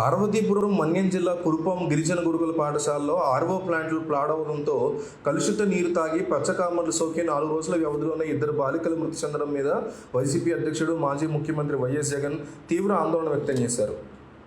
పార్వతీపురం మన్యం జిల్లా కురుపం గిరిజన గురుకుల పాఠశాలలో ఆర్వో ప్లాంట్లు ప్లాడవడంతో కలుషిత నీరు తాగి పచ్చకామర్లు సోకి నాలుగు రోజుల వ్యవధిలోనే ఇద్దరు బాలికలు మృతి చెందడం మీద వైసీపీ అధ్యక్షుడు మాజీ ముఖ్యమంత్రి వైఎస్ జగన్ తీవ్ర ఆందోళన వ్యక్తం చేశారు.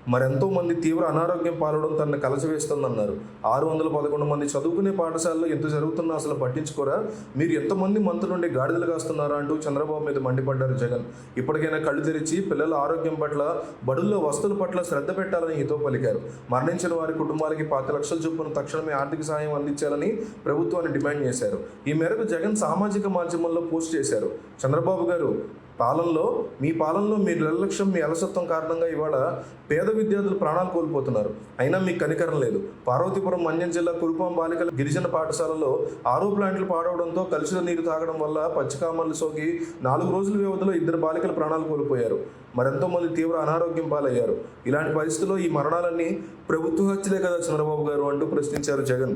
మరెంతో మంది తీవ్ర అనారోగ్యం పాలవడం తనను కలచవేస్తుందన్నారు ఆరు వందల పదకొండు మంది చదువుకునే పాఠశాలలో ఎంత జరుగుతున్నా అసలు పట్టించుకోరా? మీరు ఎంతమంది మంత్రుల నుండి గాడిదలు కాస్తున్నారా అంటూ చంద్రబాబు మీద మండిపడ్డారు జగన్. ఇప్పటికైనా కళ్ళు తెరిచి పిల్లల ఆరోగ్యం పట్ల బడుల్లో వస్తువుల పట్ల శ్రద్ధ పెట్టాలని హితో పలికారు. మరణించిన వారి కుటుంబాలకి పాతి లక్షల చొప్పున తక్షణమే ఆర్థిక సాయం అందించాలని ప్రభుత్వాన్ని డిమాండ్ చేశారు. ఈ మేరకు జగన్ సామాజిక మాధ్యమంలో పోస్ట్ చేశారు. చంద్రబాబు గారు పాలనలో మీ పాలనలో మీ నిర్లక్ష్యం మీ అలసత్వం కారణంగా ఇవాళ పేద విద్యార్థులు ప్రాణాలు కోల్పోతున్నారు. అయినా మీకు కనికరం లేదు. పార్వతీపురం మన్యం జిల్లా కురుపాం బాలికల గిరిజన పాఠశాలలో ఆరో ప్లాంట్లు పాడవడంతో కలుషిత నీరు తాగడం వల్ల పచ్చికామర్లు సోకి నాలుగు రోజుల వ్యవధిలో ఇద్దరు బాలికలు ప్రాణాలు కోల్పోయారు. మరెంతో మంది తీవ్ర అనారోగ్యం పాలయ్యారు. ఇలాంటి పరిస్థితుల్లో ఈ మరణాలన్నీ ప్రభుత్వ హత్యలే కదా చంద్రబాబు గారు అంటూ ప్రశ్నించారు జగన్.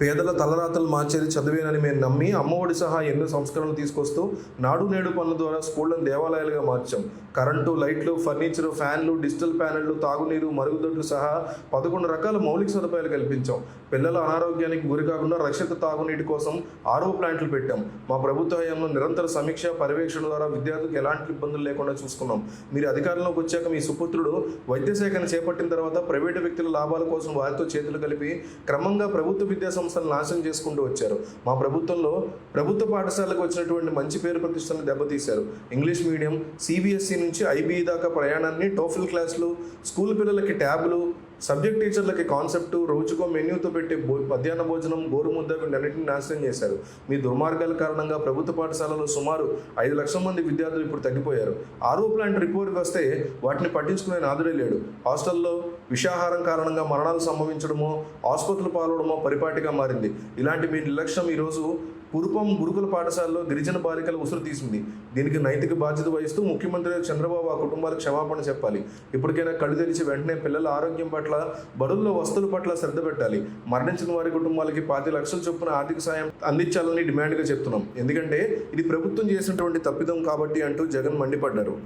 పేదల తలరాతలు మార్చేది చదివేనని మేము నమ్మి అమ్మఒడి సహా ఎన్నో సంస్కరణలు తీసుకొస్తూ నాడు నేడు పనుల ద్వారా స్కూళ్ళను దేవాలయాలుగా మార్చాం. కరెంటు లైట్లు ఫర్నిచర్ ఫ్యాన్లు డిజిటల్ ప్యానెళ్ళు తాగునీరు మరుగుదొడ్లు సహా పదకొండు రకాల మౌలిక సదుపాయాలు కల్పించాం. పిల్లల అనారోగ్యానికి గురి కాకుండా రక్షిత తాగునీటి కోసం ఆరో ప్లాంట్లు పెట్టాం. మా ప్రభుత్వ హయాంలో నిరంతర సమీక్ష పర్యవేక్షణ ద్వారా విద్యార్థులకు ఎలాంటి ఇబ్బందులు లేకుండా చూసుకున్నాం. మీరు అధికారంలోకి వచ్చాక మీ సుపుత్రుడు వైద్యశాఖను చేపట్టిన తర్వాత ప్రైవేటు వ్యక్తుల లాభాల కోసం వారితో చేతులు కలిపి క్రమంగా ప్రభుత్వ విద్యా సంస్థలు నాశనం చేసుకుంటూ వచ్చారు. మా ప్రభుత్వంలో ప్రభుత్వ పాఠశాలకు వచ్చినటువంటి మంచి పేరు ప్రతిష్టలను దెబ్బతీశారు. ఇంగ్లీష్ మీడియం సిబిఎస్ఈ నుంచి ఐబీఈ దాకా ప్రయాణాన్ని టోఫిల్ క్లాసులు స్కూల్ పిల్లలకి ట్యాబ్లు సబ్జెక్ట్ టీచర్లకి కాన్సెప్ట్ రోజుకో మెన్యూతో పెట్టే భో మధ్యాహ్న భోజనం గోరుముద్ద వీటన్నిటిని నాశనం చేశారు. మీ దుర్మార్గాల కారణంగా ప్రభుత్వ పాఠశాలలో సుమారు ఐదు లక్షల మంది విద్యార్థులు ఇప్పుడు తగ్గిపోయారు. ఆరో ప్లాంట్ రిపోర్ట్ వస్తే వాటిని పట్టించుకునే నాదుడే లేడు. హాస్టల్లో విషాహారం కారణంగా మరణాలు సంభవించడమో ఆసుపత్రులు పాల్గొనడమో పరిపాటిగా మారింది. ఇలాంటి మీ నిర్లక్ష్యం ఈరోజు పూర్వం గురుకుల పాఠశాలలో గిరిజన బాలికల ఉసురు తీసింది. దీనికి నైతిక బాధ్యత వహిస్తూ ముఖ్యమంత్రి చంద్రబాబు ఆ కుటుంబాలకు క్షమాపణ చెప్పాలి. ఇప్పటికైనా కళ్ళు తెరిచి వెంటనే పిల్లల ఆరోగ్యం పట్ల బడుల్లో వస్తువుల పట్ల శ్రద్ధ పెట్టాలి. మరణించిన వారి కుటుంబాలకి పాతి లక్షల చొప్పున ఆర్థిక సాయం అందించాలని డిమాండ్గా చెప్తున్నాం. ఎందుకంటే ఇది ప్రభుత్వం చేసినటువంటి తప్పిదం కాబట్టి అంటూ జగన్ మండిపడ్డారు.